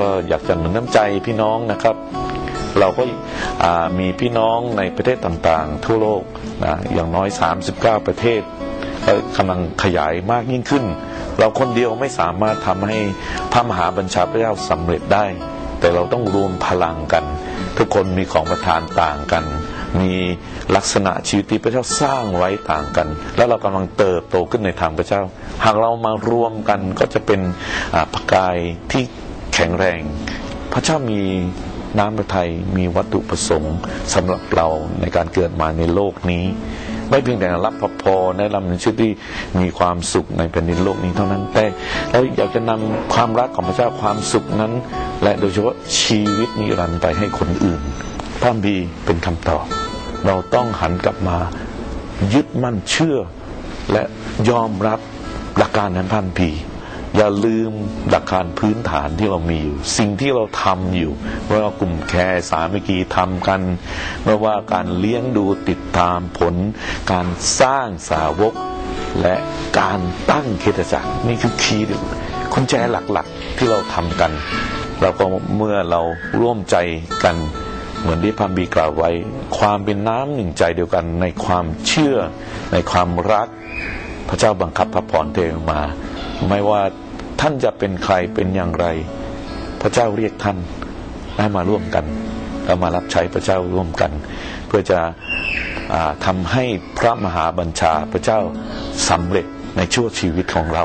ก็อยากจะหนุนน้ำใจพี่น้องนะครับ เราก็มีพี่น้องในประเทศต่างๆ ทั่วโลกนะอย่างน้อย 39 ประเทศกำลังขยายมากยิ่งขึ้น เราคนเดียวไม่สามารถทำให้พระมหาบัญชาพระเจ้าสำเร็จได้ แต่เราต้องรวมพลังกัน ทุกคนมีของประทานต่างกัน มีลักษณะชีวิตที่พระเจ้าสร้างไว้ต่างกัน แล้วเรากำลังเติบโตขึ้นในทางพระเจ้า หากเรามารวมกันก็จะเป็นอ่าประกายที่ แข็งแรง พระเจ้ามีน้ำพระทัยมีวัตถุประสงค์สำหรับเราในการเกิดมาในโลกนี้ ไม่เพียงแต่รับพระพรได้รับในชีวิตที่มีความสุขในแผ่นดินโลกนี้เท่านั้นแต่เราอยากจะนำความรักของพระเจ้าความสุขนั้น และโดยเฉพาะชีวิตนิรันดร์ไปให้คนอื่นพระคัมภีเป็นคำตอบ เราต้องหันกลับมายึดมั่นเชื่อ และยอมรับหลักการนั้นพันพีร์ อย่าลืมหลักการพื้นฐานที่เรามีอยู่ สิ่งที่เราทำอยู่ไม่ว่ากลุ่มแคร์สามัคคีทำกันไม่ว่าการเลี้ยงดูติดตามผล การสร้างสาวก และการตั้งคริสตจักรนี่คือคีย์กุญแจหลักๆที่เราทำกัน เราก็เมื่อเราร่วมใจกันเหมือนที่พระบีกล่าวไว้ ความเป็นน้ำหนึ่งใจเดียวกันในความเชื่อในความรัก พระเจ้าบังคับพระพรเทวมา ไม่ว่าท่านจะเป็นใครเป็นอย่างไร พระเจ้าเรียกท่านให้มาร่วมกันแล้วมารับใช้พระเจ้าร่วมกัน เพื่อจะอ่าทำให้พระมหาบัญชาพระเจ้าสำเร็จในชั่วชีวิตของเรา